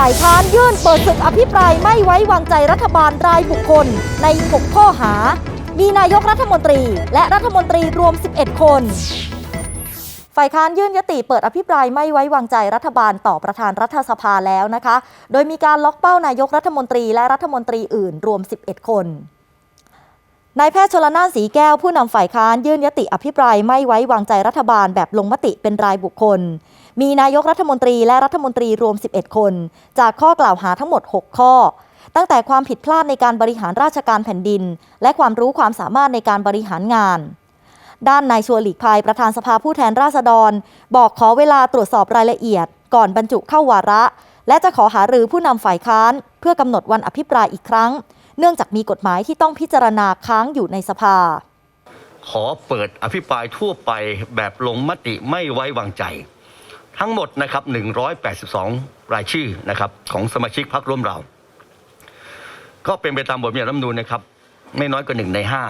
ฝ่ายค้านยื่นเปิดศึกอภิปรายไม่ไว้วางใจรัฐบาลรายบุคคลใน 6 ข้อหา มีนายกรัฐมนตรีและรัฐมนตรีรวม 11 คน ฝ่ายค้านยื่นยติเปิดอภิปรายไม่ไว้วางใจรัฐบาลต่อประธานรัฐสภาแล้วนะคะ โดยมีการล็อกเป้านายกรัฐมนตรีและรัฐมนตรีอื่นรวม 11 คน นายแพทย์ชลนานสีแก้วผู้นำฝ่ายค้านยื่นยติอภิปรายไม่ไว้วางใจรัฐบาลแบบลงมติเป็นรายบุคคล มีนายกรัฐมนตรีและรัฐมนตรีรวม 11 คน จากข้อกล่าวหาทั้งหมด 6 ข้อ ตั้งแต่ความผิดพลาดในการบริหารราชการแผ่นดิน และความรู้ความสามารถในการบริหารงาน ด้านนายชัวร์หลีกภัยประธานสภาผู้แทนราษฎร บอกขอเวลาตรวจสอบรายละเอียด ก่อนบรรจุเข้าวาระ และจะขอหารือผู้นำฝ่ายค้าน เพื่อกำหนดวันอภิปรายอีกครั้ง เนื่องจากมีกฎหมายที่ต้องพิจารณาค้างอยู่ในสภา ขอเปิดอภิปรายทั่วไปแบบลงมติไม่ไว้วางใจ ทั้งหมดนะครับ 182 รายชื่อนะครับของสมาชิกพรรคร่วมเรา ก็เป็นไปตามบทบัญญัติรัฐธรรมนูญนะครับ ไม่น้อยกว่าหนึ่งในห้า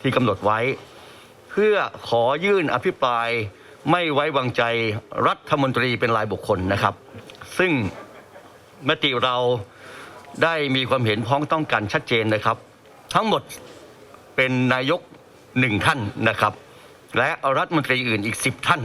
ที่กำหนดไว้ เพื่อขอยื่นอภิปรายไม่ไว้วางใจรัฐมนตรีเป็นรายบุคคลนะครับ ซึ่งมติเรา ได้มีความเห็นพ้องต้องกันชัดเจนนะครับ ทั้งหมดเป็นนายกหนึ่งท่านนะครับ และรัฐมนตรีอื่นอีกสิบท่าน